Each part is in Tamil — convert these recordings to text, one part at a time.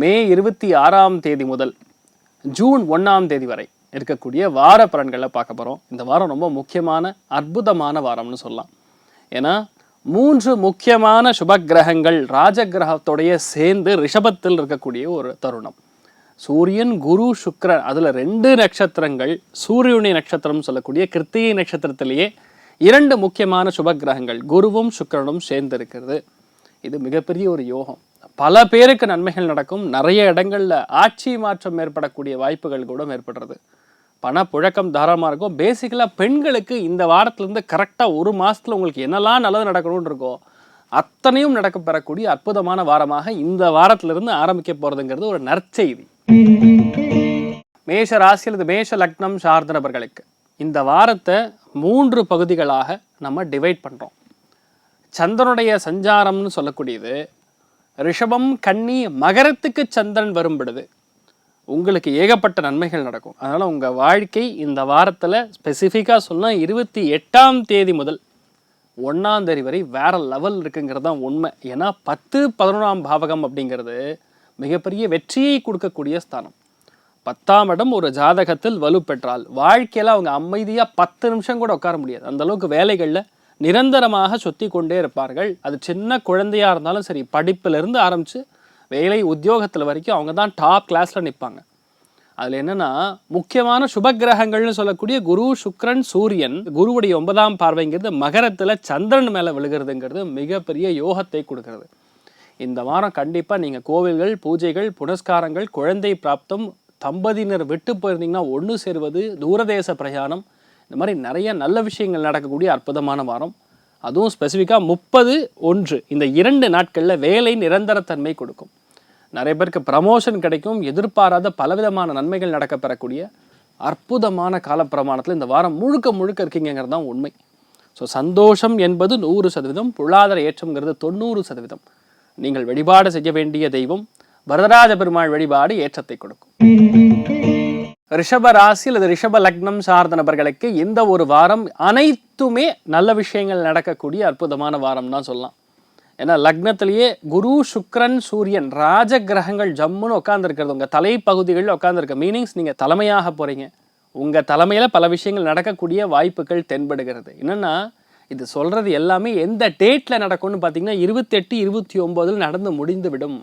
மே இருபத்தி ஆறாம் தேதி முதல் ஜூன் ஒன்றாம் தேதி வரை இருக்கக்கூடிய வார பலன்களை பார்க்க போகிறோம் இந்த வாரம் ரொம்ப முக்கியமான அற்புதமான வாரம்னு சொல்லலாம். ஏன்னா மூன்று முக்கியமான சுப கிரகங்கள் ராஜகிரகத்தோடைய சேர்ந்து ரிஷபத்தில் இருக்கக்கூடிய ஒரு தருணம். சூரியன் குரு சுக்ரன் அதில் ரெண்டு நட்சத்திரங்கள் சூரியனுடைய நட்சத்திரம் சொல்லக்கூடிய கிருத்திகை நட்சத்திரத்திலேயே இரண்டு முக்கியமான சுப கிரகங்கள் குருவும் சுக்கிரனும் சேர்ந்து இருக்கிறது இது மிகப்பெரிய ஒரு யோகம். பல பேருக்கு நன்மைகள் நடக்கும். நிறைய இடங்கள்ல ஆட்சி மாற்றம் ஏற்படக்கூடிய வாய்ப்புகள் கூட ஏற்படுறது. பணப்புழக்கம் தாராளமாக இருக்கும். பேசிக்கலாக பெண்களுக்கு இந்த வாரத்துலேருந்து கரெக்டாக ஒரு மாசத்துல உங்களுக்கு என்னெல்லாம் நல்லது நடக்கணும்னு இருக்கோ அத்தனையும் நடக்க பெறக்கூடிய அற்புதமான வாரமாக இந்த வாரத்திலிருந்து ஆரம்பிக்க போகிறதுங்கிறது ஒரு நற்செய்தி. மேஷ ராசி அல்லது மேஷ லக்னம் சார்ந்த நபர்களுக்கு. இந்த வாரத்தை மூன்று பகுதிகளாக நம்ம டிவைட் பண்ணுறோம் சந்திரனுடைய சஞ்சாரம்னு சொல்லக்கூடியது ரிஷபம் கன்னி மகரத்துக்கு சந்திரன் வரும் பொழுது உங்களுக்கு ஏகப்பட்ட நன்மைகள் நடக்கும். அதனால் உங்கள் வாழ்க்கை இந்த வாரத்தில் ஸ்பெசிஃபிக்காக சொன்னால் இருபத்தி எட்டாம் தேதி முதல் ஒன்றாம் தேதி வரை வேற லெவல் இருக்குங்கிறது தான் உண்மை. ஏன்னா பத்து பதினொன்றாம் பாவகம் அப்படிங்கிறது மிகப்பெரிய வெற்றியை கொடுக்கக்கூடிய ஸ்தானம். பத்தாம் இடம் ஒரு ஜாதகத்தில் வலுப்பெற்றால் வாழ்க்கையில் அவங்க அமைதியாக பத்து நிமிஷம் கூட உட்கார முடியாது. அந்தளவுக்கு வேலைகளில் நிரந்தரமாக சொத்தி கொண்டே இருப்பார்கள். அது சின்ன குழந்தையாக இருந்தாலும் சரி படிப்பிலிருந்து ஆரம்பித்து வேலை உத்தியோகத்தில் வரைக்கும் அவங்க தான் டாப் கிளாஸில் நிற்பாங்க அதில் என்னென்னா முக்கியமான சுபக்கிரகங்கள்னு சொல்லக்கூடிய குரு சுக்ரன் சூரியன் குருவுடைய ஒன்பதாம் பார்வைங்கிறது மகரத்தில் சந்திரன் மேலே விழுகிறதுங்கிறது மிகப்பெரிய யோகத்தை கொடுக்கறது. இந்த வாரம் கண்டிப்பாக நீங்கள் கோவில்கள் பூஜைகள் புனஸ்காரங்கள் குழந்தை பிராப்தம் தம்பதியினர் விட்டு போயிருந்தீங்கன்னா ஒன்று சேருவது தூரதேச பிரயாணம் இந்த மாதிரி நிறைய நல்ல விஷயங்கள் நடக்கக்கூடிய அற்புதமான வாரம். அதுவும் ஸ்பெசிஃபிக்காக முப்பது ஒன்று. இந்த இரண்டு நாட்களில் வேலை நிரந்தரத்தன்மை கொடுக்கும். நிறைய பேருக்கு ப்ரமோஷன் கிடைக்கும். எதிர்பாராத பலவிதமான நன்மைகள் நடக்க பெறக்கூடிய அற்புதமான காலப்பிரமாணத்தில் இந்த வாரம் முழுக்க முழுக்க இருக்கீங்கிறது தான் உண்மை. ஸோ சந்தோஷம் என்பது நூறு சதவீதம் பொருளாதார ஏற்றம்ங்கிறது தொண்ணூறு சதவீதம். நீங்கள் வழிபாடு செய்ய வேண்டிய தெய்வம் வரதராஜ பெருமாள் வழிபாடு ஏற்றத்தை கொடுக்கும். ரிஷப ராசி அல்லது ரிஷப லக்னம் சார்ந்த நபர்களுக்கு இந்த ஒரு வாரம் அனைத்துமே நல்ல விஷயங்கள் நடக்கக்கூடிய அற்புதமான வாரம் தான் சொல்லலாம். ஏன்னா லக்னத்திலேயே குரு சுக்ரன் சூரியன் ராஜ கிரகங்கள் ஜம்முன்னு உட்காந்துருக்கிறது உங்கள் தலைப்பகுதிகளில் உட்காந்துருக்க மீனிங்ஸ் நீங்கள் தலைமையாக போகிறீங்க உங்கள் தலைமையில் பல விஷயங்கள் நடக்கக்கூடிய வாய்ப்புகள் தென்படுகிறது. என்னென்னா இது சொல்கிறது எல்லாமே எந்த டேட்டில் நடக்கும்னு பார்த்தீங்கன்னா இருபத்தெட்டு இருபத்தி ஒம்போதில் நடந்து முடிந்து விடும்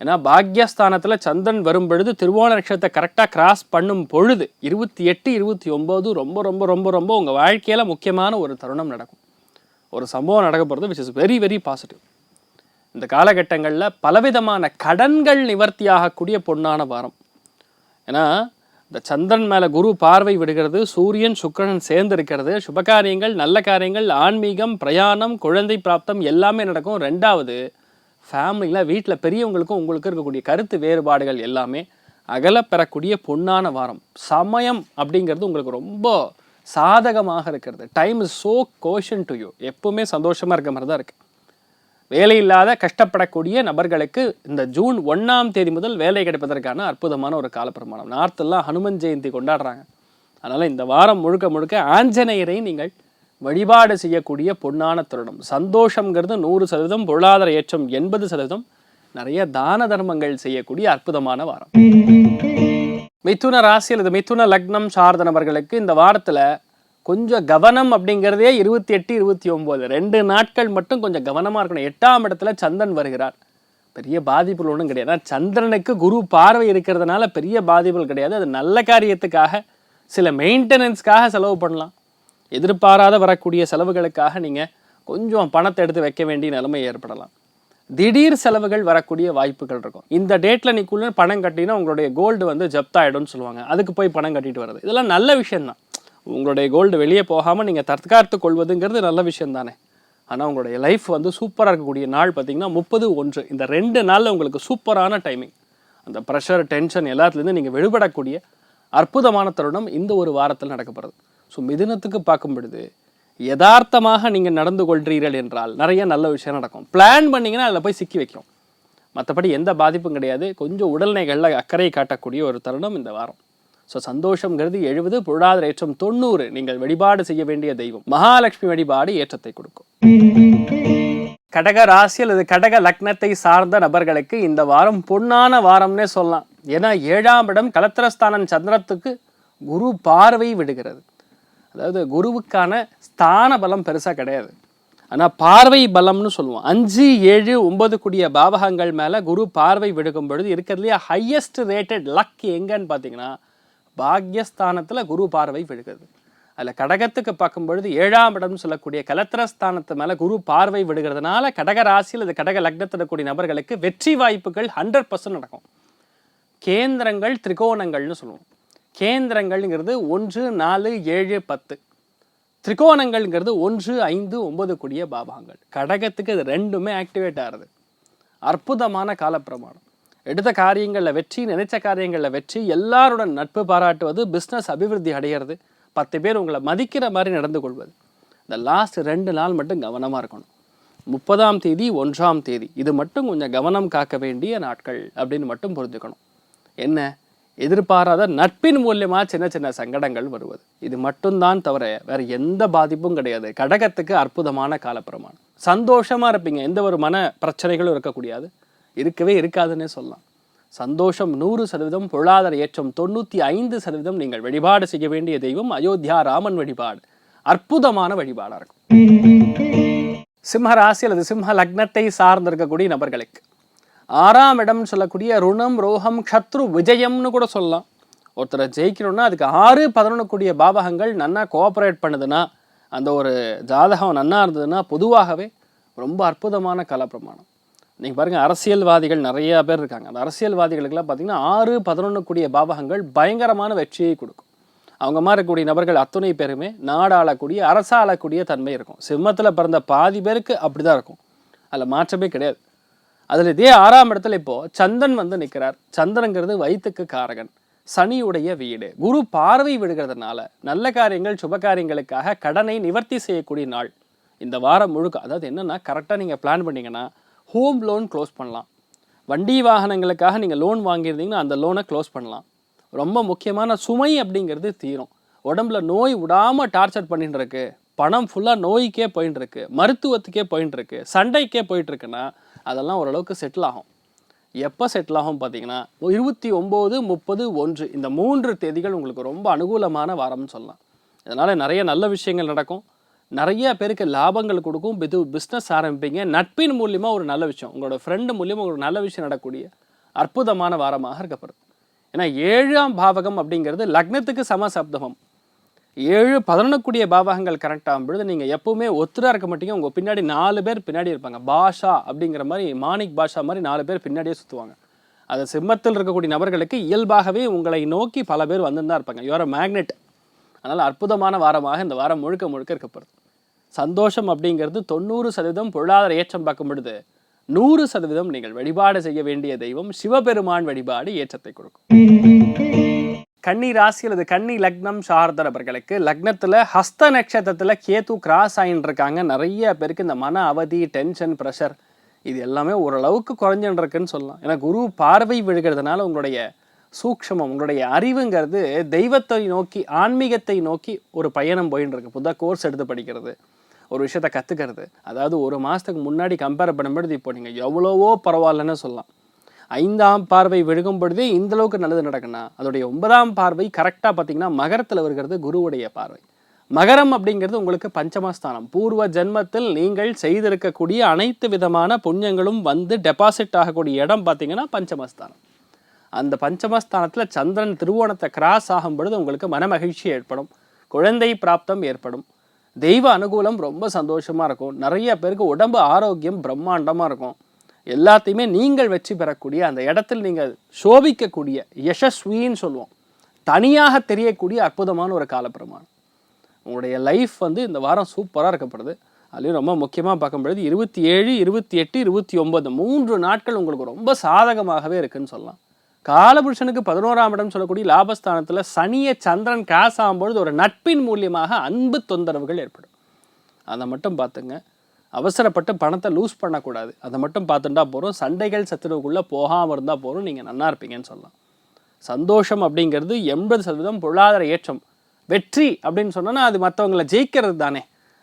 ஏன்னா பாக்யஸ்தானத்தில் சந்திரன் வரும் பொழுது திருவோண நட்சத்திரத்தை கரெக்டாக கிராஸ் பண்ணும் பொழுது இருபத்தி எட்டு இருபத்தி ஒம்பது ரொம்ப ரொம்ப ரொம்ப ரொம்ப உங்கள் வாழ்க்கையில் முக்கியமான ஒரு தருணம் நடக்கும். ஒரு சம்பவம் நடக்க போகிறது which is very very positive இந்த காலகட்டங்களில் பலவிதமான கடன்கள் நிவர்த்தியாகக்கூடிய பொண்ணான பொன்னான வாரம். ஏன்னா இந்த சந்திரன் மேலே குரு பார்வை விடுகிறது சூரியன் சுக்கரன் சேர்ந்து இருக்கிறது சுபகாரியங்கள் நல்ல காரியங்கள் ஆன்மீகம் பிரயாணம் குழந்தை பிராப்தம் எல்லாமே நடக்கும். ரெண்டாவது ஃபேமிலியில் வீட்டில் பெரியவங்களுக்கும் உங்களுக்கு இருக்கக்கூடிய கருத்து வேறுபாடுகள் எல்லாமே அகல பெறக்கூடிய பொன்னான வாரம். சமயம் அப்படிங்கிறது உங்களுக்கு ரொம்ப சாதகமாக இருக்கிறது. Time is so caution to you எப்பவுமே சந்தோஷமாக இருக்க மாதிரி தான் இருக்குது வேலை இல்லாத கஷ்டப்படக்கூடிய நபர்களுக்கு இந்த ஜூன் ஒன்றாம் தேதி முதல் வேலை கிடைப்பதற்கான அற்புதமான ஒரு காலப்பிரமாணம். நார்த்தெல்லாம் ஹனுமன் ஜெயந்தி கொண்டாடுறாங்க. அதனால் இந்த வாரம் முழுக்க முழுக்க ஆஞ்சநேயரை நீங்கள் வழிபாடு செய்யக்கூடிய பொன்னான தருணம். சந்தோஷங்கிறது நூறு சதவீதம் பொருளாதார ஏற்றம் எண்பது சதவீதம் நிறைய தான தர்மங்கள் செய்யக்கூடிய அற்புதமான வாரம். மிதுன ராசி அல்லது மிதுன லக்னம் சார்ந்த நபர்களுக்கு இந்த வாரத்தில் கொஞ்சம் கவனம் அப்படிங்கிறதே இருபத்தி எட்டு இருபத்தி ஒம்பது. ரெண்டு நாட்கள் மட்டும் கொஞ்சம் கவனமாக இருக்கணும். எட்டாம் இடத்துல சந்திரன் வருகிறார். பெரிய பாதிப்புகள் ஒன்றும் கிடையாது. சந்திரனுக்கு குரு பார்வை இருக்கிறதுனால பெரிய பாதிப்புகள் கிடையாது. அது நல்ல காரியத்துக்காக சில மெயின்டெனன்ஸ்க்காக செலவு பண்ணலாம். எதிர்பாராத வரக்கூடிய செலவுகளுக்காக நீங்கள் கொஞ்சம் பணத்தை எடுத்து வைக்க வேண்டிய நிலைமை ஏற்படலாம். திடீர் செலவுகள் வரக்கூடிய வாய்ப்புகள் இருக்கும். இந்த டேட்டில் நீக்குள்ள பணம் கட்டினா உங்களுடைய கோல்டு வந்து ஜப்தாயிடும்னு சொல்லுவாங்க. அதுக்கு போய் பணம் கட்டிட்டு வர்றது. இதெல்லாம் நல்ல விஷயந்தான் உங்களுடைய கோல்டு வெளியே போகாமல் நீங்கள் தற்காத்து கொள்வதுங்கிறது நல்ல விஷயம் தானே ஆனால் உங்களுடைய லைஃப் வந்து சூப்பராக இருக்கக்கூடிய நாள் பார்த்தீங்கன்னா முப்பது ஒன்று. இந்த ரெண்டு நாளில் உங்களுக்கு சூப்பரான டைமிங் அந்த ப்ரெஷர் டென்ஷன் எல்லாத்துலேருந்து நீங்கள் விடுபடக்கூடிய அற்புதமான தருணம் இந்த ஒரு வாரத்தில் நடக்கப்படுது ஸோ மிதுனத்துக்கு பார்க்கும் பொழுது யதார்த்தமாக நீங்கள் நடந்து கொள்கிறீர்கள் என்றால் நிறைய நல்ல விஷயம் நடக்கும். பிளான் பண்ணீங்கன்னா அதில் போய் சிக்கி வைக்கும். மற்றபடி எந்த பாதிப்பும் கிடையாது. கொஞ்சம் உடல்நிலைகளில் அக்கறை காட்டக்கூடிய ஒரு தருணம் இந்த வாரம். ஸோ சந்தோஷங்கிறது எழுபது பொருளாதார ஏற்றம் தொண்ணூறு நீங்கள் வழிபாடு செய்ய வேண்டிய தெய்வம். மகாலட்சுமி வழிபாடு ஏற்றத்தை கொடுக்கும். கடக ராசி அல்லது கடக லக்னத்தை சார்ந்த நபர்களுக்கு இந்த வாரம் பொன்னான வாரம்னே சொல்லலாம். ஏன்னா ஏழாம் இடம் கலத்திரஸ்தானம் சந்திரத்துக்கு குரு பார்வை விடுகிறது. அதாவது குருவுக்கான ஸ்தான பலம் பெருசாக கிடையாது. ஆனால் பார்வை பலம்னு சொல்லுவோம். அஞ்சு ஏழு ஒன்பது கூடிய பாவகங்கள் மேலே குரு பார்வை விடுக்கும் பொழுது இருக்கிறதுலையே ஹையஸ்ட் ரேட்டட் லக் எங்கன்னு பார்த்தீங்கன்னா பாக்யஸ்தானத்தில் குரு பார்வை விழுகிறது அதில் கடகத்துக்கு பார்க்கும் பொழுது ஏழாம் இடம்னு சொல்லக்கூடிய கலத்திரஸ்தானத்து மேலே குரு பார்வை விடுகிறதுனால கடக ராசியில் அது கடக லக்னத்தில் கூடிய நபர்களுக்கு வெற்றி வாய்ப்புகள் ஹண்ட்ரட் பர்சன்ட் நடக்கும். கேந்திரங்கள் திரிகோணங்கள்னு சொல்லுவோம். கேந்திரங்கள்ங்கிறது ஒன்று நாலு ஏழு பத்து. திரிகோணங்கள்ங்கிறது ஒன்று ஐந்து ஒன்பது கூடிய பாபாங்கள். கடகத்துக்கு இது ரெண்டுமே ஆக்டிவேட் ஆகுது அற்புதமான காலப்பிரமாணம். எடுத்த காரியங்களில் வெற்றி நினைச்ச காரியங்களில் வெற்றி எல்லாருடன் நட்பு பாராட்டுவது பிஸ்னஸ் அபிவிருத்தி அடைகிறது பத்து பேர் உங்களை மதிக்கிற மாதிரி நடந்து கொள்வது. இந்த லாஸ்ட் ரெண்டு நாள் மட்டும் கவனமாக இருக்கணும். முப்பதாம் தேதி ஒன்றாம் தேதி. இது மட்டும் கொஞ்சம் கவனம் காக்க வேண்டிய நாட்கள் அப்படின்னு மட்டும் புரிஞ்சுக்கணும். என்ன? எதிர்பாராத நட்பின் மூலியமா சின்ன சின்ன சங்கடங்கள் வருவது. இது மட்டும்தான் தவிர வேற எந்த பாதிப்பும் கிடையாது. கடகத்துக்கு அற்புதமான காலப்பிரமாணம். சந்தோஷமா இருப்பீங்க. எந்த ஒரு மன பிரச்சனைகளும் இருக்கக்கூடியது இருக்கவே இருக்காதுன்னே சொல்லலாம். சந்தோஷம் நூறு சதவீதம் பொருளாதார ஏற்றம் தொண்ணூற்றி ஐந்து சதவீதம் நீங்கள் வழிபாடு செய்ய வேண்டிய தெய்வம் அயோத்தியா ராமன் வழிபாடு. அற்புதமான வழிபாடாக இருக்கும். சிம்ம ராசி அல்லது சிம்ம லக்னத்தை சார்ந்திருக்கக்கூடிய நபர்களுக்கு ஆறாம் இடம்னு சொல்லக்கூடிய ருணம் ரோகம் சத்ரு விஜயம்னு கூட சொல்லலாம். ஒருத்தரை ஜெயிக்கணும்னா அதுக்கு ஆறு பதினொன்று கூடிய பாவகங்கள் நன்னா கோஆப்ரேட் பண்ணுதுன்னா அந்த ஒரு ஜாதகம் நன்னா இருந்ததுன்னா பொதுவாகவே ரொம்ப அற்புதமான கலப்பிரமாணம். நீங்கள் பாருங்கள் அரசியல்வாதிகள் நிறைய பேர் இருக்காங்க. அந்த அரசியல்வாதிகளுக்கெல்லாம் பார்த்திங்கன்னா ஆறு பதினொன்று கூடிய பாவகங்கள் பயங்கரமான வெற்றியை கொடுக்கும். அவங்க மாதிரி இருக்கக்கூடிய நபர்கள் அத்துணை பேருமே நாடாளக்கூடிய அரசாளக்கூடிய தன்மை இருக்கும். சிம்மத்தில் பிறந்த பாதி பேருக்கு அப்படி தான் இருக்கும். அதில் மாற்றமே கிடையாது. அதில் இதே ஆறாம் இடத்துல இப்போது சந்திரன் வந்து நிற்கிறார் சந்திரங்கிறது வயிற்றுக்கு காரகன். சனியுடைய வீடு. குரு பார்வை விடுகிறதுனால நல்ல காரியங்கள் சுப காரியங்களுக்காக கடனை நிவர்த்தி செய்யக்கூடிய நாள். இந்த வாரம் முழுக்க அதாவது என்னென்னா கரெக்டாக நீங்கள் பிளான் பண்ணீங்கன்னா ஹோம் லோன் க்ளோஸ் பண்ணலாம். வண்டி வாகனங்களுக்காக நீங்கள் லோன் வாங்கியிருந்தீங்கன்னா அந்த லோனை க்ளோஸ் பண்ணலாம். ரொம்ப முக்கியமான சுமை அப்படிங்கிறது தீரும். உடம்புல நோய் விடாமல் டார்ச்சர் பண்ணிட்டு இருக்கு. பணம் ஃபுல்லாக நோய்க்கே போயின்னு இருக்கு. மருத்துவத்துக்கே போயின்னு இருக்கு. சண்டைக்கே போயிட்டு இருக்குன்னா அதெல்லாம் ஓரளவுக்கு செட்டில் ஆகும். எப்போ செட்டில் ஆகும் பார்த்தீங்கன்னா இருபத்தி ஒம்பது முப்பது ஒன்று இந்த மூன்று தேதிகள் உங்களுக்கு ரொம்ப அனுகூலமான வாரம்னு சொல்லலாம். இதனால் நிறைய நல்ல விஷயங்கள் நடக்கும். நிறைய பேருக்கு லாபங்கள் கொடுக்கும். இது பிஸ்னஸ் ஆரம்பிப்பீங்க. நட்பின் மூலியமாக ஒரு நல்ல விஷயம் உங்களோட ஃப்ரெண்டு மூலியமாக ஒரு நல்ல விஷயம் நடக்கக்கூடிய அற்புதமான வாரமாக இருக்கப்படுது ஏன்னா ஏழாம் பாவகம் அப்படிங்கிறது லக்னத்துக்கு சமசப்தமம். ஏழு பதினொன்னுக்கூடிய பாவகங்கள் கரெக்டாகும் பொழுது நீங்கள் எப்பவுமே ஒத்துராக இருக்க மாட்டீங்க. உங்கள் பின்னாடி நாலு பேர் பின்னாடி இருப்பாங்க. பாஷா அப்படிங்கிற மாதிரி மாணிக் பாஷா மாதிரி நாலு பேர் பின்னாடியே சுற்றுவாங்க அது சிம்மத்தில் இருக்கக்கூடிய நபர்களுக்கு இயல்பாகவே உங்களை நோக்கி பல பேர் வந்து இருப்பாங்க. யுவர் மேக்னெட் அதனால் அற்புதமான வாரமாக இந்த வாரம் முழுக்க முழுக்க இருக்கப்படுது சந்தோஷம் அப்படிங்கிறது தொண்ணூறு சதவீதம் பொருளாதார ஏற்றம் பார்க்கும் பொழுது நூறு சதவீதம் நீங்கள் வழிபாடு செய்ய வேண்டிய தெய்வம் சிவபெருமான் வழிபாடு ஏற்றத்தை கொடுக்கும். கன்னி ராசி அல்லது கன்னி லக்னம் சார்ந்தவர்களுக்கு லக்னத்தில் ஹஸ்த நட்சத்திரத்தில் கேது கிராஸ் ஆகின்னு இருக்காங்க. நிறைய பேருக்கு இந்த மன அவதி டென்ஷன் ப்ரெஷர் இது எல்லாமே ஓரளவுக்கு குறைஞ்சுன்னு இருக்குன்னு சொல்லலாம். ஏன்னா குரு பார்வை விழுகிறதுனால உங்களுடைய சூக்ஷமம் உங்களுடைய அறிவுங்கிறது தெய்வத்தை நோக்கி ஆன்மீகத்தை நோக்கி ஒரு பயணம் போயின்னு இருக்கு. புதுதாக கோர்ஸ் எடுத்து படிக்கிறது ஒரு விஷயத்த கற்றுக்கிறது அதாவது ஒரு மாதத்துக்கு முன்னாடி கம்பேர் பண்ணும்பொழுது இப்போ நீங்கள் எவ்வளவோ பரவாயில்லன்னு சொல்லலாம். ஐந்தாம் பார்வை விழுகும் பொழுதே இந்த அளவுக்கு நல்லது நடக்குன்னா அதோடைய ஒன்பதாம் பார்வை கரெக்டாக பார்த்தீங்கன்னா மகரத்தில் வருகிறது குருவுடைய பார்வை. மகரம் அப்படிங்கிறது உங்களுக்கு பஞ்சமஸ்தானம். பூர்வ ஜென்மத்தில் நீங்கள் செய்திருக்கக்கூடிய அனைத்து விதமான புண்ணியங்களும் வந்து டெபாசிட் ஆகக்கூடிய இடம் பார்த்தீங்கன்னா பஞ்சமஸ்தானம். அந்த பஞ்சமஸ்தானத்தில் சந்திரன் திருவோணத்தை கிராஸ் ஆகும் பொழுது உங்களுக்கு மனமகிழ்ச்சி ஏற்படும். குழந்தை பிராப்தம் ஏற்படும். தெய்வ அனுகூலம் ரொம்ப சந்தோஷமாக இருக்கும். நிறைய பேருக்கு உடம்பு ஆரோக்கியம் பிரம்மாண்டமாக இருக்கும். எல்லாத்தையுமே நீங்கள் வெற்றி பெறக்கூடிய அந்த இடத்தில் நீங்கள் சோபிக்கக்கூடிய யசஸ்வின்னு சொல்லுவோம். தனியாக தெரியக்கூடிய அற்புதமான ஒரு காலப்பிரமாணம். உங்களுடைய லைஃப் வந்து இந்த வாரம் சூப்பராக இருக்கப்படுது. அதுலேயும் ரொம்ப முக்கியமாக பார்க்கும்பொழுது இருபத்தி ஏழு இருபத்தி எட்டு இருபத்தி ஒன்பது மூன்று நாட்கள் உங்களுக்கு ரொம்ப சாதகமாகவே இருக்குன்னு சொல்லலாம். காலபுருஷனுக்கு பதினோராம் இடம் சொல்லக்கூடிய லாபஸ்தானத்தில் சனிய சந்திரன் காசாகும்பொழுது ஒரு நட்பின் மூலியமாக அன்பு தொந்தரவுகள் ஏற்படும். அதை மட்டும் பார்த்துங்க. அவசரப்பட்டு பணத்தை லூஸ் பண்ணக்கூடாது. அதை மட்டும் பார்த்துட்டா போகிறோம் சண்டைகள் சத்துருவுக்குள்ளே போகாமல் இருந்தால் போகிறோம் நீங்கள் நல்லா இருப்பீங்கன்னு சொல்லலாம். சந்தோஷம் அப்படிங்கிறது எண்பது சதவீதம் பொருளாதார ஏற்றம். வெற்றி அப்படின்னு சொன்னோன்னா அது மற்றவங்களை ஜெயிக்கிறது தானே.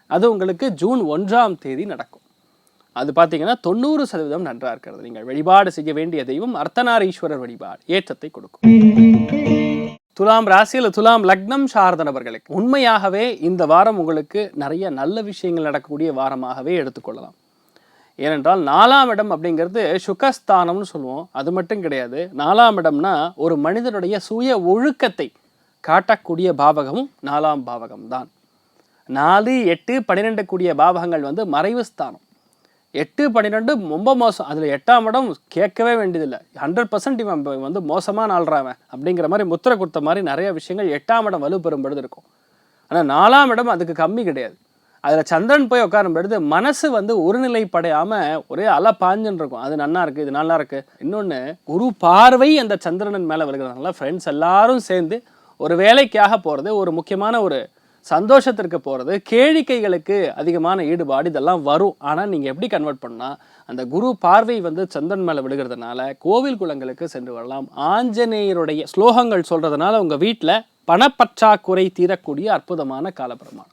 அது உங்களுக்கு ஜூன் ஒன்றாம் தேதி நடக்கும். அது பார்த்தீங்கன்னா தொண்ணூறு சதவீதம் நன்றாக இருக்கிறது. நீங்கள் வழிபாடு செய்ய வேண்டிய தெய்வம் அர்த்தநாரீஸ்வரர் வழிபாடு. ஏற்றத்தை கொடுக்கும். துலாம் ராசியில் துலாம் லக்னம் சார்ந்த நபர்களுக்கு உண்மையாகவே இந்த வாரம் உங்களுக்கு நிறைய நல்ல விஷயங்கள் நடக்கக்கூடிய வாரமாகவே எடுத்துக்கொள்ளலாம். ஏனென்றால் நாலாம் இடம் அப்படிங்கிறது சுகஸ்தானம்னு சொல்லுவோம். அது மட்டும் கிடையாது. நாலாம் இடம்னா ஒரு மனிதனுடைய சுய ஒழுக்கத்தை காட்டக்கூடிய பாவகமும் நாலாம் பாவகம் தான் நாலு எட்டு பன்னிரெண்டு கூடிய பாவகங்கள் வந்து மறைவு ஸ்தானம். எட்டு பன்னிரெண்டு ரொம்ப மோசம். அதில் எட்டாம் இடம் கேட்கவே வேண்டியதில்லை. ஹண்ட்ரட் பர்சன்ட் இவன் வந்து மோசமாக நாள்றாவன் அப்படிங்கிற மாதிரி முத்திரை கொடுத்த மாதிரி நிறைய விஷயங்கள் எட்டாம் இடம் வலுப்பெறும் பொழுது இருக்கும். ஆனால் நாலாம் இடம் அதுக்கு கம்மி கிடையாது. அதில் சந்திரன் போய் உட்காரும் பொழுது மனசு வந்து ஒருநிலைப்படையாமல் ஒரே அலை பாஞ்சுன்னு இருக்கும். அது நல்லா இருக்குது இது நல்லா இருக்குது இன்னொன்று குரு பார்வை அந்த சந்திரனன் மேலே வருகிறதுனால ஃப்ரெண்ட்ஸ் எல்லாரும் சேர்ந்து ஒரு வேலைக்காக போகிறது ஒரு முக்கியமான ஒரு சந்தோஷத்திற்கு போகிறது கேளிக்கைகளுக்கு அதிகமான ஈடுபாடு இதெல்லாம் வரும். ஆனால் நீங்கள் எப்படி கன்வெர்ட் பண்ணால் அந்த குரு பார்வை வந்து சந்தன் மேலே விழுகிறதுனால கோவில் குளங்களுக்கு சென்று வரலாம். ஆஞ்சநேயருடைய ஸ்லோகங்கள் சொல்கிறதுனால உங்கள் வீட்டில் பணப்பற்றாக்குறை தீரக்கூடிய அற்புதமான காலப்பிரமாணம்.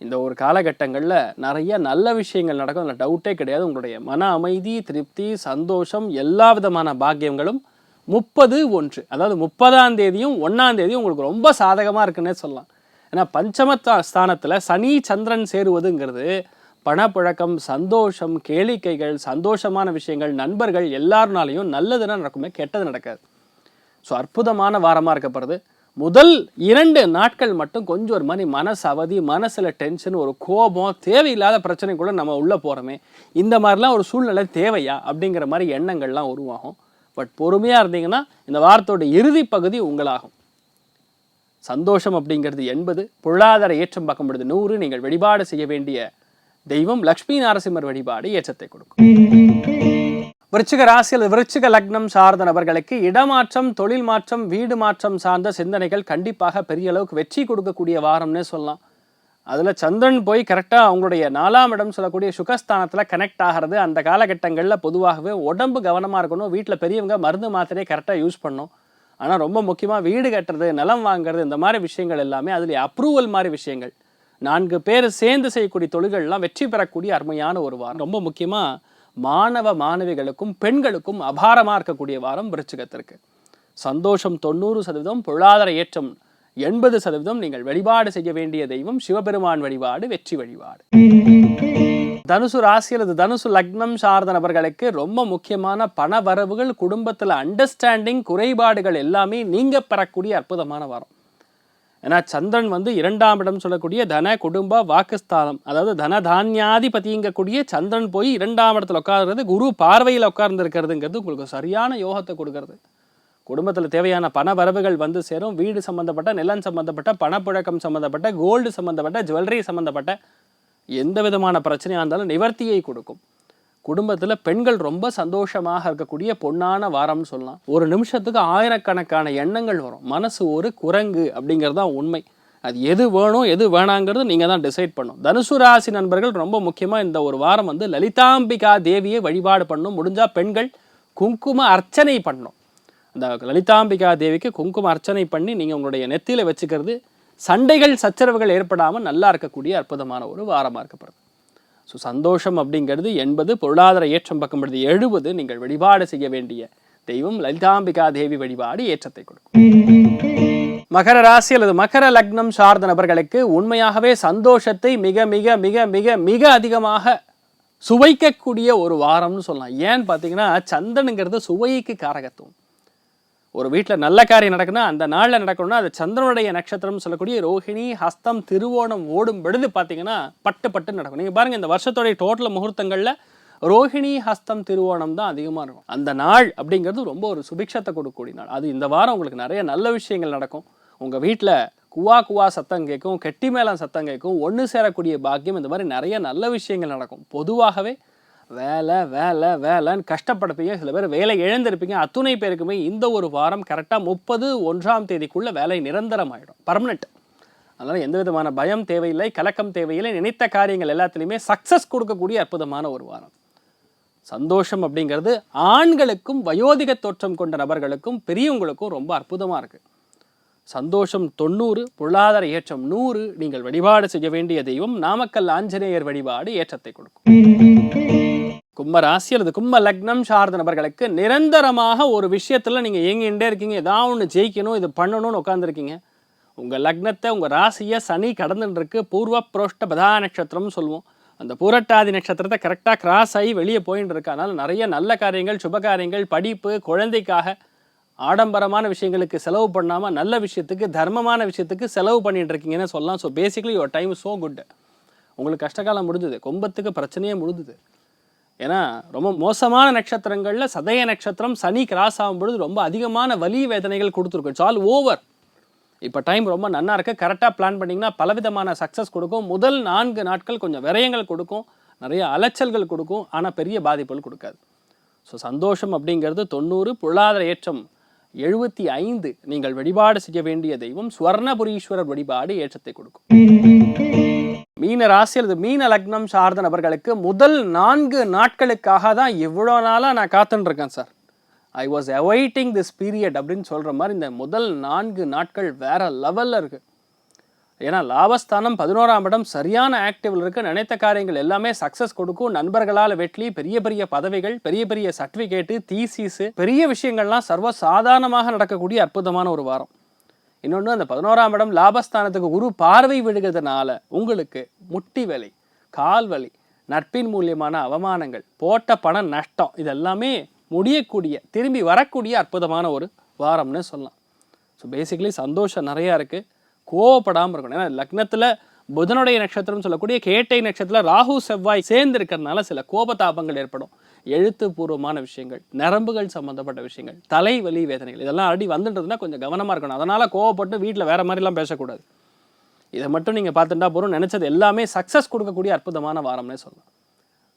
இந்த ஒரு காலகட்டங்களில் நிறைய நல்ல விஷயங்கள் நடக்கும். அதில் டவுட்டே கிடையாது. உங்களுடைய மன அமைதி திருப்தி சந்தோஷம் எல்லா விதமான பாக்கியங்களும் முப்பது ஒன்று. அதாவது முப்பதாம் தேதியும் ஒன்றாம் தேதியும் உங்களுக்கு ரொம்ப சாதகமாக இருக்குன்னே சொல்லலாம். ஏன்னா பஞ்சம ஸ்தானத்தில் சனி சந்திரன் சேருவதுங்கிறது பணப்புழக்கம் சந்தோஷம் கேளிக்கைகள் சந்தோஷமான விஷயங்கள் நண்பர்கள் எல்லாருனாலையும் நல்லதுன்னா நடக்குமே கெட்டது நடக்காது. ஸோ அற்புதமான வாரமாக இருக்கப்படுது. முதல் இரண்டு நாட்கள் மட்டும் கொஞ்சம் ஒரு மாதிரி மனசு அவதி மனசில் டென்ஷன் ஒரு கோபம் தேவையில்லாத பிரச்சனை கூட நம்ம உள்ளே போகிறோமே இந்த மாதிரிலாம் ஒரு சூழ்நிலை தேவையா? அப்படிங்கிற மாதிரி எண்ணங்கள்லாம் உருவாகும். பட் பொறுமையாக இருந்தீங்கன்னா இந்த வாரத்தோட இறுதி பகுதி உங்களாகும். சந்தோஷம் அப்படிங்கிறது எண்பது பொருளாதார ஏற்றம் பார்க்கும் பொழுது நூறு நீங்கள் வழிபாடு செய்ய வேண்டிய தெய்வம் லக்ஷ்மி நரசிம்மர் வழிபாடு ஏற்றத்தை கொடுக்கும். விருச்சிக ராசியில் விருச்சிக லக்னம் சார்ந்த நபர்களுக்கு இடமாற்றம் தொழில் மாற்றம் வீடு மாற்றம் சார்ந்த சிந்தனைகள் கண்டிப்பாக பெரிய அளவுக்கு வெற்றி கொடுக்கக்கூடிய வாரம்னே சொல்லலாம். அதில் சந்திரன் போய் கரெக்டாக அவங்களுடைய நாலாம் இடம் சொல்லக்கூடிய சுகஸ்தானத்தில் கனெக்ட் ஆகிறது. அந்த காலகட்டங்களில் பொதுவாகவே உடம்பு கவனமாக இருக்கணும். வீட்டில் பெரியவங்க மருந்து மாத்திரையை கரெக்டாக யூஸ் பண்ணணும். ஆனால் ரொம்ப முக்கியமாக வீடு கட்டுறது நிலம் வாங்குறது இந்த மாதிரி விஷயங்கள் எல்லாமே அதில் அப்ரூவல் மாதிரி விஷயங்கள். நான்கு பேர் சேர்ந்து செய்யக்கூடிய தொழில்கள்லாம் வெற்றி பெறக்கூடிய அருமையான ஒரு வாரம். ரொம்ப முக்கியமாக மாணவ மாணவிகளுக்கும் பெண்களுக்கும் அபாரமாக இருக்கக்கூடிய வாரம் விருச்சிகத்திற்கு. சந்தோஷம் தொண்ணூறு சதவீதம் பொருளாதார ஏற்றம் எண்பது சதவீதம் நீங்கள் வழிபாடு செய்ய வேண்டிய தெய்வம் சிவபெருமான் வழிபாடு வெற்றி வழிபாடு. தனுசு ராசி அல்லது தனுசு லக்னம் சார்ந்த நபர்களுக்கு ரொம்ப முக்கியமான பண வரவுகள் குடும்பத்தில் அண்டர்ஸ்டாண்டிங் குறைபாடுகள் எல்லாமே நீங்க பெறக்கூடிய அற்புதமான வாரம். ஏன்னா சந்திரன் வந்து இரண்டாம் இடம் சொல்லக்கூடிய தன குடும்ப வாக்குஸ்தானம். அதாவது தன தானியாதிபதிங்கக்கூடிய சந்திரன் போய் இரண்டாம் இடத்துல உட்கார்றது குரு பார்வையில் உட்கார்ந்துருக்கிறதுங்கிறது உங்களுக்கு சரியான யோகத்தை கொடுக்கறது. குடும்பத்தில் தேவையான பண வரவுகள் வந்து சேரும். வீடு சம்மந்தப்பட்ட நிலம் சம்மந்தப்பட்ட பணப்புழக்கம் சம்மந்தப்பட்ட கோல்டு சம்மந்தப்பட்ட ஜுவல்லரி சம்மந்தப்பட்ட எந்த விதமான பிரச்சனையாக இருந்தாலும் நிவர்த்தியை கொடுக்கும். குடும்பத்தில் பெண்கள் ரொம்ப சந்தோஷமாக இருக்கக்கூடிய பொன்னான வாரம்னு சொல்லலாம். ஒரு நிமிஷத்துக்கு ஆயிரக்கணக்கான எண்ணங்கள் வரும். மனசு ஒரு குரங்கு அப்படிங்கிறது தான் உண்மை. அது எது வேணும் எது வேணாங்கிறது நீங்கள் தான் டிசைட் பண்ணும் தனுசு ராசி நண்பர்கள் ரொம்ப முக்கியமாக இந்த ஒரு வாரம் வந்து லலிதாம்பிகா தேவியை வழிபாடு பண்ணும் முடிஞ்சால் பெண்கள் குங்கும அர்ச்சனை பண்ணணும். அந்த லலிதாம்பிகா தேவிக்கு குங்கும அர்ச்சனை பண்ணி நீங்கள் உங்களுடைய நெத்தியில் வச்சுக்கிறது சண்டைகள் சச்சரவுகள் ஏற்படாமல் நல்லா இருக்கக்கூடிய அற்புதமான ஒரு வாரமாக இருக்கப்படுது ஸோ சந்தோஷம் அப்படிங்கிறது எண்பது பொருளாதார ஏற்றம் பக்கம்படுது எழுபது நீங்கள் வழிபாடு செய்ய வேண்டிய தெய்வம் லலிதாம்பிகா தேவி வழிபாடு ஏற்றத்தை கொடுக்கும். மகர ராசி அல்லது மகர லக்னம் சார்ந்த நபர்களுக்கு உண்மையாகவே சந்தோஷத்தை மிக மிக மிக மிக மிக அதிகமாக சுவைக்கக்கூடிய ஒரு வாரம்னு சொல்லலாம். ஏன்னு பார்த்தீங்கன்னா சந்தனுங்கிறது சுவைக்கு காரகத்துவம். ஒரு வீட்டில் நல்ல காரியம் நடக்குன்னா அந்த நாளில் நடக்கணும்னா அது சந்திரனுடைய நட்சத்திரம்னு சொல்லக்கூடிய ரோஹிணி ஹஸ்தம் திருவோணம் ஓடும் பொழுது பார்த்தீங்கன்னா பட்டு பட்டு நடக்கும். நீங்கள் பாருங்கள் இந்த வருஷத்தோடைய டோட்டல் முகூர்த்தங்களில் ரோஹிணி ஹஸ்தம் திருவோணம் தான் அதிகமாக இருக்கும். அந்த நாள் அப்படிங்கிறது ரொம்ப ஒரு சுபிக்ஷத்தை கொடுக்கக்கூடிய நாள். அது இந்த வாரம் உங்களுக்கு நிறைய நல்ல விஷயங்கள் நடக்கும். உங்கள் வீட்டில் குவா குவா சத்தம் கேட்கும் கெட்டி மேளம் சத்தம் கேட்கும் ஒன்று சேரக்கூடிய பாக்கியம் இந்த மாதிரி நிறைய நல்ல விஷயங்கள் நடக்கும். பொதுவாகவே வேலை வேலை வேலைன்னு கஷ்டப்படுப்பீங்க. சில பேர் வேலை இழந்திருப்பீங்க. அத்துணை பேருக்குமே இந்த ஒரு வாரம் கரெக்டாக முப்பது ஒன்றாம் தேதிக்குள்ளே வேலை நிரந்தரமாயிடும். பர்மனெண்ட் அதனால் எந்த விதமான பயம் தேவையில்லை கலக்கம் தேவையில்லை. நினைத்த காரியங்கள் எல்லாத்துலேயுமே சக்ஸஸ் கொடுக்கக்கூடிய அற்புதமான ஒரு வாரம். சந்தோஷம் அப்படிங்கிறது ஆண்களுக்கும் வயோதிக தோற்றம் கொண்ட நபர்களுக்கும் பெரியவங்களுக்கும் ரொம்ப அற்புதமாக இருக்குது சந்தோஷம் தொண்ணூறு பொருளாதார ஏற்றம் நூறு நீங்கள் வழிபாடு செய்ய வேண்டிய தெய்வம் நாமக்கல் ஆஞ்சநேயர் வழிபாடு ஏற்றத்தை கொடுக்கும். கும்ப ராசி அல்லது கும்ப லக்னம் சார்ந்த நபர்களுக்கு நிரந்தரமாக ஒரு விஷயத்துல நீங்கள் இயங்கிகிட்டே இருக்கீங்க. ஏதாவது ஒன்று ஜெயிக்கணும் இது பண்ணணும்னு உட்காந்துருக்கீங்க உங்கள் லக்னத்தை உங்க ராசியை சனி கடந்துட்டுருக்கு. பூர்வ புரோஷ்ட பதா நட்சத்திரம்னு சொல்லுவோம். அந்த பூரட்டாதி நட்சத்திரத்தை கரெக்டாக கிராஸ் ஆகி வெளியே போயின்னு இருக்கு. நிறைய நல்ல காரியங்கள் சுப காரியங்கள் படிப்பு குழந்தைக்காக ஆடம்பரமான விஷயங்களுக்கு செலவு பண்ணாமல் நல்ல விஷயத்துக்கு தர்மமான விஷயத்துக்கு செலவு பண்ணிகிட்டு இருக்கீங்கன்னு சொல்லலாம். So basically your time so good உங்களுக்கு கஷ்டகாலம் முடிஞ்சுது. கொம்பத்துக்கு பிரச்சனையே முடிஞ்சுது. ஏன்னா ரொம்ப மோசமான நட்சத்திரங்களில் சதய நட்சத்திரம் சனி கிராஸ் ஆகும் பொழுது ரொம்ப அதிகமான வலி வேதனைகள் கொடுத்துருக்கு இட்ஸ் ஆல் ஓவர் இப்போ டைம் ரொம்ப நன்னா இருக்குது கரெக்டாக பிளான் பண்ணிங்கன்னா பலவிதமான சக்ஸஸ் கொடுக்கும். முதல் நான்கு நாட்கள் கொஞ்சம் விரயங்கள் கொடுக்கும். நிறைய அலைச்சல்கள் கொடுக்கும். ஆனால் பெரிய பாதிப்புகள் கொடுக்காது. ஸோ சந்தோஷம் அப்படிங்கிறது தொண்ணூறு பொருளாதார ஏற்றம் எழுபத்தி ஐந்து. நீங்கள் வழிபாடு செய்ய வேண்டிய தெய்வம் சுவர்ணபுரீஸ்வரர் வழிபாடு ஏற்றத்தை கொடுக்கும். மீன ராசி அல்லது மீன லக்னம் சார்ந்த நபர்களுக்கு முதல் நான்கு நாட்களுக்காக தான் இவ்வளோ நாளாக நான் காத்துன்னு இருக்கேன் sir. I was awaiting this period அப்படின்னு சொல்கிற மாதிரி இந்த முதல் நான்கு நாட்கள் வேற லெவலில் இருக்கு. ஏன்னா லாபஸ்தானம் பதினோராம் இடம் சரியான ஆக்டிவில் இருக்கு. நினைத்த காரியங்கள் எல்லாமே சக்ஸஸ் கொடுக்கும். நண்பர்களால் வெற்றி பெரிய பெரிய பதவிகள் பெரிய பெரிய சர்டிஃபிகேட்டு தீசிஸு பெரிய விஷயங்கள்லாம் சர்வ சாதாரணமாக நடக்கக்கூடிய அற்புதமான ஒரு வாரம். இன்னொன்று அந்த பதினோராம் இடம் லாபஸ்தானத்துக்கு குரு பார்வை விடுகிறதுனால உங்களுக்கு முட்டி வலி கால் வலி நட்பின் மூலியமான அவமானங்கள் போட்ட பண நஷ்டம் இதெல்லாமே முடியக்கூடிய திரும்பி வரக்கூடிய அற்புதமான ஒரு வாரம்னு சொல்லலாம். ஸோ பேசிக்கலி சந்தோஷம் நிறையா இருக்குது கோவப்படாமல் இருக்கணும். ஏன்னா லக்னத்தில் புதனுடைய நட்சத்திரம் சொல்லக்கூடிய கேட்டை நட்சத்திரத்தில் ராகு செவ்வாய் சேர்ந்து இருக்கிறதுனால சில கோபதாபங்கள் ஏற்படும். எழுத்துப்பூர்வமான விஷயங்கள் நரம்புகள் சம்மந்தப்பட்ட விஷயங்கள் தலைவலி வேதனைகள் இதெல்லாம் ஆல்ரெடி வந்துன்றதுனா கொஞ்சம் கவனமாக இருக்கணும். அதனால் கோவப்பட்டு வீட்டில் வேறு மாதிரிலாம் பேசக்கூடாது. இதை மட்டும் நீங்கள் பார்த்துட்டா போகிறோம் நினச்சது எல்லாமே சக்ஸஸ் கொடுக்கக்கூடிய அற்புதமான வாரம்னே சொல்லலாம்.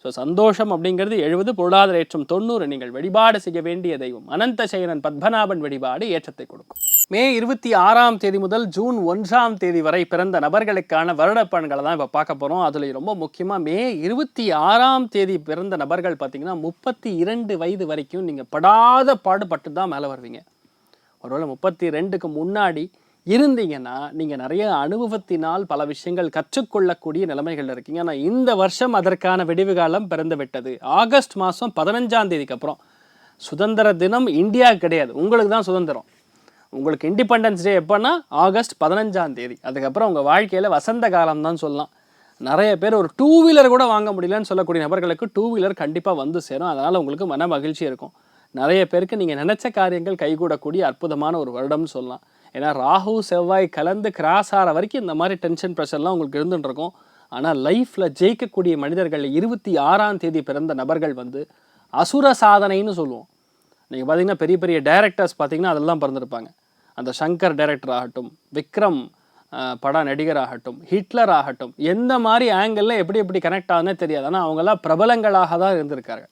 ஸோ சந்தோஷம் அப்படிங்கிறது எழுபது பொருளாதார ஏற்றம் தொண்ணூறு நீங்கள் வழிபாடு செய்ய வேண்டிய தெய்வம். அனந்த சயனன் பத்மநாபன் வழிபாடு ஏற்றத்தை கொடுக்கும். மே இருபத்தி ஆறாம் தேதி முதல் ஜூன் ஒன்றாம் தேதி வரை பிறந்த நபர்களுக்கான வருட பலன்களை தான் இப்போ பார்க்க போகிறோம் அதில் ரொம்ப முக்கியமாக மே இருபத்தி ஆறாம் தேதி பிறந்த நபர்கள் பார்த்தீங்கன்னா முப்பத்தி இரண்டு வயது வரைக்கும் நீங்கள் படாத பாடுபட்டு தான் மேலே வருவீங்க. ஒருவேளை முப்பத்தி ரெண்டுக்கு முன்னாடி இருந்தீங்கன்னா நீங்கள் நிறைய அனுபவத்தினால் பல விஷயங்கள் கற்றுக்கொள்ளக்கூடிய நிலைமைகள் இருக்கீங்க. ஆனால் இந்த வருஷம் அதற்கான விடிவு காலம் பிறந்து விட்டது. ஆகஸ்ட் மாதம் பதினஞ்சாம் தேதிக்கு அப்புறம். சுதந்திர தினம் இந்தியா கிடையாது. உங்களுக்கு தான் சுதந்திரம். உங்களுக்கு இண்டிபெண்டன்ஸ் டே எப்போன்னா ஆகஸ்ட் பதினஞ்சாம் தேதி. அதுக்கப்புறம் உங்கள் வாழ்க்கையில் வசந்த காலம் தான் சொல்லலாம். நிறைய பேர் ஒரு டூ வீலர் கூட வாங்க முடியலன்னு சொல்லக்கூடிய நபர்களுக்கு டூ வீலர் கண்டிப்பாக வந்து சேரும். அதனால் உங்களுக்கு மன மகிழ்ச்சி இருக்கும். நிறைய பேருக்கு நீங்கள் நினச்ச காரியங்கள் கைகூடக்கூடிய அற்புதமான ஒரு வருடம்னு சொல்லலாம். ஏன்னா ராகு செவ்வாய் கலந்து கிராஸ் ஆகிற வரைக்கும் இந்த மாதிரி டென்ஷன் ப்ரெஷர்லாம் உங்களுக்கு இருந்துட்டு இருக்கும். ஆனால் லைஃப்பில் ஜெயிக்கக்கூடிய மனிதர்கள் இருபத்தி ஆறாம் தேதி பிறந்த நபர்கள் வந்து அசுர சாதனைன்னு சொல்லுவோம். நீங்கள் பார்த்தீங்கன்னா பெரிய பெரிய டைரக்டர்ஸ் பார்த்தீங்கன்னா அதெல்லாம் பிறந்திருப்பாங்க. அந்த சங்கர் டைரக்டர் ஆகட்டும் விக்ரம் பட நடிகர் ஆகட்டும் ஹிட்லர் ஆகட்டும் எந்த மாதிரி ஆங்கிளில் எப்படி எப்படி கனெக்ட் ஆகுதுன்னே தெரியாது. ஆனால் அவங்கெல்லாம் பிரபலங்களாக தான் இருந்திருக்கார்கள்.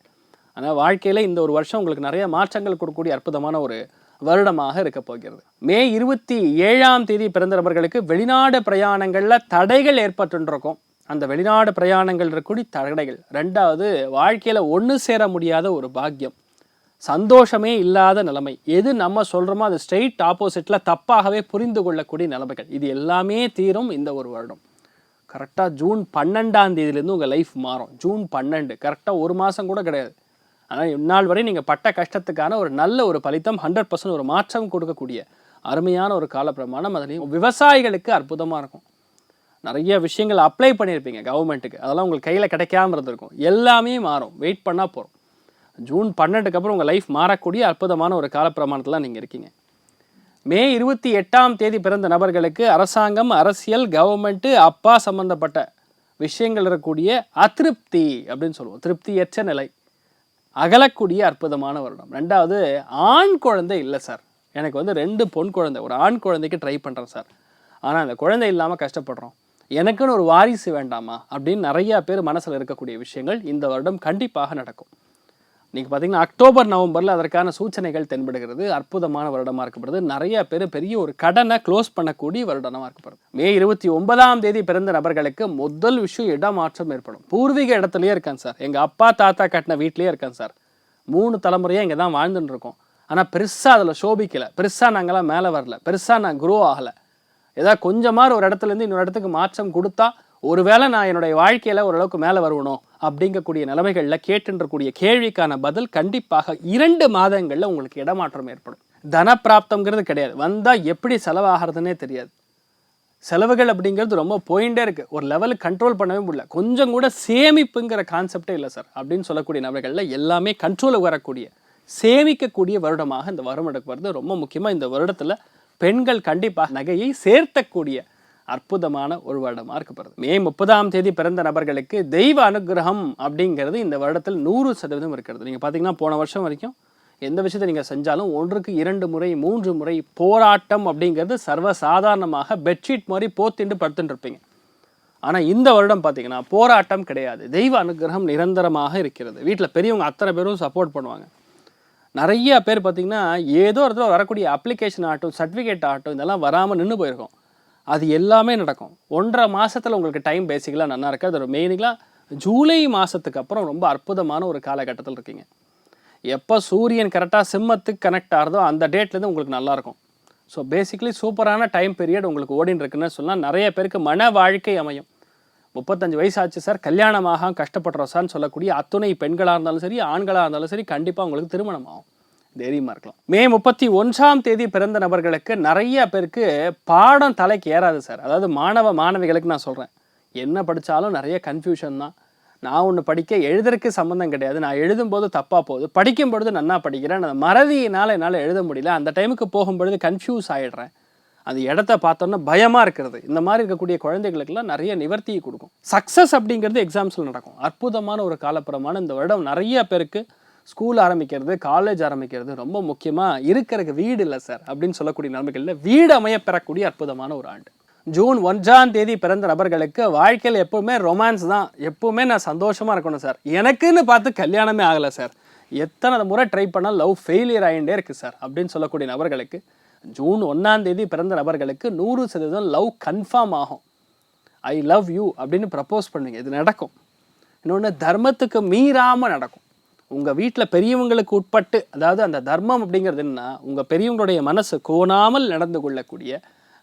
ஆனால் வாழ்க்கையில் இந்த ஒரு வருஷம் உங்களுக்கு நிறைய மாற்றங்கள் கொடுக்கக்கூடிய அற்புதமான ஒரு வருடமாக இருக்க போகிறது. மே இருபத்தி ஏழாம் தேதி பிறந்த நபர்களுக்கு வெளிநாடு பிரயாணங்களில் தடைகள் ஏற்பட்டுருக்கும். அந்த வெளிநாடு பிரயாணங்கள் இருக்கக்கூடிய தடைகள். ரெண்டாவது வாழ்க்கையில் ஒன்று சேர முடியாத ஒரு பாக்கியம். சந்தோஷமே இல்லாத நிலைமை. எது நம்ம சொல்கிறோமோ அது ஸ்ட்ரெயிட் ஆப்போசிட்டில் தப்பாகவே புரிந்து கொள்ளக்கூடிய நிலைமைகள். இது எல்லாமே தீரும் இந்த ஒரு வருடம். கரெக்டாக ஜூன் பன்னெண்டாம் தேதியிலேருந்து உங்கள் லைஃப் மாறும். ஜூன் பன்னெண்டு. கரெக்டாக ஒரு மாதம் கூட கிடையாது. ஆனால் இந்நாள் வரை நீங்கள் பட்ட கஷ்டத்துக்கான ஒரு நல்ல ஒரு பலித்தம் ஹண்ட்ரட் பர்சன்ட் ஒரு மாற்றம் கொடுக்கக்கூடிய அருமையான ஒரு காலப்பிரமாணம் அதுலேயும் விவசாயிகளுக்கு அற்புதமாக இருக்கும். நிறைய விஷயங்கள் அப்ளை பண்ணியிருப்பீங்க கவர்மெண்ட்டுக்கு அதெல்லாம் உங்களுக்கு கையில் கிடைக்காம இருந்திருக்கும். எல்லாமே மாறும். வெயிட் பண்ணால் போகிறோம் ஜூன் பன்னெண்டுக்கு அப்புறம் உங்கள் லைஃப் மாறக்கூடிய அற்புதமான ஒரு காலப்பிரமாணத்தில் நீங்கள் இருக்கீங்க. மே இருபத்தி எட்டாம் தேதி பிறந்த நபர்களுக்கு அரசாங்கம் அரசியல் கவர்மெண்ட்டு அப்பா சம்மந்தப்பட்ட விஷயங்கள் இருக்கக்கூடிய அதிருப்தி அப்படின்னு சொல்லுவோம். திருப்தியற்ற நிலை. அகலக்கூடிய அற்புதமான வருடம். ரெண்டாவது ஆண் குழந்தை இல்லை சார். எனக்கு வந்து ரெண்டு பொன் குழந்தை ஒரு ஆண் குழந்தைக்கு ட்ரை பண்ணுறேன் சார். ஆனால் அந்த குழந்தை இல்லாமல் கஷ்டப்படுறோம். எனக்குன்னு ஒரு வாரிசு வேண்டாமா? அப்படின்னு நிறையா பேர் மனசில் இருக்கக்கூடிய விஷயங்கள் இந்த வருடம் கண்டிப்பாக நடக்கும். நீங்கள் பார்த்தீங்கன்னா அக்டோபர் நவம்பரில் அதற்கான சூச்சனைகள் தென்படுகிறது. அற்புதமான வருடமாக இருக்கப்படுது. நிறைய பேர் பெரிய ஒரு கடனை க்ளோஸ் பண்ணக்கூடிய வருடமாக இருக்கப்படுது. மே இருபத்தி ஒன்பதாம் தேதி பிறந்த நபர்களுக்கு முதல் விஷயம் இடமாற்றம் ஏற்படும். பூர்வீக இடத்துலயே இருக்கேன் சார். எங்கள் அப்பா தாத்தா கட்டின வீட்லேயே இருக்கேன் சார். மூணு தலைமுறையாக இங்கே தான் வாழ்ந்துட்டு இருக்கோம். ஆனால் பெருசாக அதில் சோபிக்கலை. பெருசாக நாங்களாம் மேலே வரல. பெருசாக நான் குரோ ஆகலை. ஏதாவது கொஞ்சமாக ஒரு இடத்துலேருந்து இன்னொரு இடத்துக்கு மாற்றம் கொடுத்தா ஒருவேளை நான் என்னுடைய வாழ்க்கையில் ஓரளவுக்கு மேலே வருவணும் அப்படிங்கக்கூடிய நிலைமைகளில் கேட்டுன்றக்கூடிய கேள்விக்கான பதில் கண்டிப்பாக இரண்டு மாதங்களில் உங்களுக்கு இடமாற்றம் ஏற்படும். தனப்பிராப்தங்கிறது கிடையாது. வந்தால் எப்படி செலவாகிறதுனே தெரியாது. செலவுகள் அப்படிங்கிறது ரொம்ப போயிட்டே இருக்குது ஒரு லெவலுக்கு கண்ட்ரோல் பண்ணவே முடியல. கொஞ்சம் கூட சேமிப்புங்கிற கான்செப்டே இல்லை சார் அப்படின்னு சொல்லக்கூடிய நபர்களில் எல்லாமே கண்ட்ரோலுக்கு வரக்கூடிய சேமிக்கக்கூடிய வருடமாக இந்த வருடம் எனக்கு வருது ரொம்ப முக்கியமாக இந்த வருடத்தில் பெண்கள் கண்டிப்பாக நகையை சேர்த்தக்கூடிய அற்புதமான ஒரு வருடமாக இருக்கப்படுது மே முப்பதாம் தேதி பிறந்த நபர்களுக்கு தெய்வ அனுகிரகம் அப்படிங்கிறது இந்த வருடத்தில் நூறு சதவீதம் இருக்கிறது. நீங்கள் பார்த்தீங்கன்னா போன வருஷம் வரைக்கும் எந்த விஷயத்தை நீங்கள் செஞ்சாலும் ஒன்றுக்கு இரண்டு முறை மூன்று முறை போராட்டம் அப்படிங்கிறது சர்வ சாதாரணமாக பெட்ஷீட் மாதிரி போத்திண்டு படுத்துட்டு இருப்பீங்க. ஆனால் இந்த வருடம் பார்த்தீங்கன்னா போராட்டம் கிடையாது. தெய்வ அனுகிரகம் நிரந்தரமாக இருக்கிறது. வீட்டில் பெரியவங்க அத்தனை பேரும் சப்போர்ட் பண்ணுவாங்க. நிறைய பேர் பார்த்திங்கன்னா ஏதோ இடத்துல வரக்கூடிய அப்ளிகேஷன் ஆகட்டும் சர்டிஃபிகேட் ஆகட்டும் இதெல்லாம் வராமல் நின்று போயிருக்கோம். அது எல்லாமே நடக்கும். ஒன்றரை மாதத்தில் உங்களுக்கு டைம் பேசிக்கலாக நல்லா இருக்கு. அதோட மெயினிக்கலாக ஜூலை மாதத்துக்கு அப்புறம் ரொம்ப அற்புதமான ஒரு காலகட்டத்தில் இருக்கீங்க. எப்போ சூரியன் கரெக்டாக சிம்மத்துக்கு கனெக்ட் ஆகிறதோ அந்த டேட்லேருந்து உங்களுக்கு நல்லாயிருக்கும் ஸோ பேசிக்கலி சூப்பரான டைம் பீரியட் உங்களுக்கு ஓடின்னு இருக்குன்னு சொன்னால் நிறைய பேருக்கு மன வாழ்க்கை அமையும். முப்பத்தஞ்சு வயசு ஆச்சு சார் கல்யாணமாக கஷ்டப்படுறோம் சார்னு சொல்லக்கூடிய அத்துணை பெண்களாக இருந்தாலும் சரி ஆண்களாக இருந்தாலும் சரி கண்டிப்பாக உங்களுக்கு திருமணம் ஆகும். தைரியமாக இருக்கலாம். மே முப்பத்தி ஒன்றாம் தேதி பிறந்த நபர்களுக்கு நிறைய பேருக்கு பாடம் தலைக்கு ஏறாது சார். அதாவது மாணவ மாணவிகளுக்கு நான் சொல்கிறேன் என்ன படித்தாலும் நிறைய கன்ஃபியூஷன் தான். நான் ஒன்று படிக்க எழுதுறதுக்கு சம்மந்தம் கிடையாது. நான் எழுதும்போது தப்பாக போகுது. படிக்கும் பொழுது நன்னா படிக்கிறேன். அந்த மறதியினால் என்னால் எழுத முடியல. அந்த டைமுக்கு போகும்பொழுது கன்ஃபியூஸ் ஆகிடுறேன் அந்த இடத்த பார்த்தோன்னா பயமாக இருக்கிறது. இந்த மாதிரி இருக்கக்கூடிய குழந்தைகளுக்கெல்லாம் நிறைய நிவர்த்தியை கொடுக்கும். சக்ஸஸ் அப்படிங்கிறது எக்ஸாம்ஸில் நடக்கும். அற்புதமான ஒரு காலப்புறமான இந்த வருடம் நிறைய பேருக்கு ஸ்கூல் ஆரம்பிக்கிறது காலேஜ் ஆரம்பிக்கிறது ரொம்ப முக்கியமாக இருக்கிறக்கு வீடு இல்லை சார் அப்படின்னு சொல்லக்கூடிய நிலைமைகளில் வீடு அமைய பெறக்கூடிய அற்புதமான ஒரு ஆண்டு. ஜூன் ஒன்றாம் தேதி பிறந்த நபர்களுக்கு வாழ்க்கையில் எப்போவுமே ரொமான்ஸ் தான். எப்போவுமே நான் சந்தோஷமாக இருக்கணும் சார். எனக்குன்னு பார்த்து கல்யாணமே ஆகலை சார். எத்தனை முறை ட்ரை பண்ணால் லவ் ஃபெயிலியர் ஆகிட்டே இருக்குது சார் அப்படின்னு சொல்லக்கூடிய நபர்களுக்கு ஜூன் ஒன்றாம் தேதி பிறந்த நபர்களுக்கு நூறு சதவீதம் லவ் கன்ஃபார்ம் ஆகும். ஐ லவ் யூ அப்படின்னு ப்ரப்போஸ் பண்ணுங்க. இது நடக்கும். இன்னொன்று தர்மத்துக்கு மீறாமல் நடக்கும். உங்கள் வீட்டில் பெரியவங்களுக்கு உட்பட்டு அதாவது அந்த தர்மம் அப்படிங்கிறது என்னன்னா உங்கள் பெரியவங்களுடைய மனசு கோணாமல் நடந்து கொள்ளக்கூடிய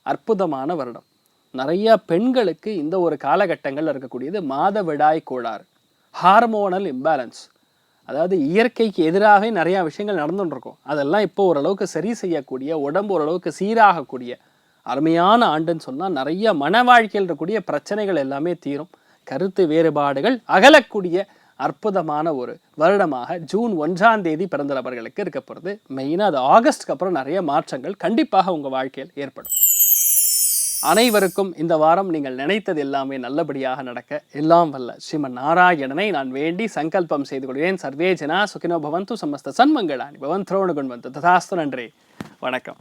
அற்புதமான வருடம். நிறைய பெண்களுக்கு இந்த ஒரு காலகட்டங்களில் இருக்கக்கூடியது மாதவிடாய் கோளாறு ஹார்மோனல் இம்பேலன்ஸ் அதாவது இயற்கைக்கு எதிராகவே நிறையா விஷயங்கள் நடந்துட்டு அதெல்லாம் இப்போ ஓரளவுக்கு சரி செய்யக்கூடிய உடம்பு ஓரளவுக்கு சீராகக்கூடிய அருமையான ஆண்டுன்னு சொன்னால் நிறைய மன வாழ்க்கையில் இருக்கக்கூடிய பிரச்சனைகள் எல்லாமே தீரும். கருத்து வேறுபாடுகள் அகலக்கூடிய அற்புதமான ஒரு வருடமாக ஜூன் ஒன்றாம் தேதி பிறந்த நபர்களுக்கு இருக்க போகிறது மெயினாக அது ஆகஸ்ட்க்கு அப்புறம் நிறைய மாற்றங்கள் கண்டிப்பாக உங்கள் வாழ்க்கையில் ஏற்படும். அனைவருக்கும் இந்த வாரம் நீங்கள் நினைத்தது எல்லாமே நல்லபடியாக நடக்க எல்லாம் வல்ல. ஸ்ரீமன் நாராயணனை நான் வேண்டி சங்கல்பம் செய்து கொள்கிறேன். சர்வே ஜனா சுகினோ பவந்து சமஸ்த சன்மங்களானி பவன் திரோணகுண்வந்து. ததாஸ்து நன்றி. வணக்கம்.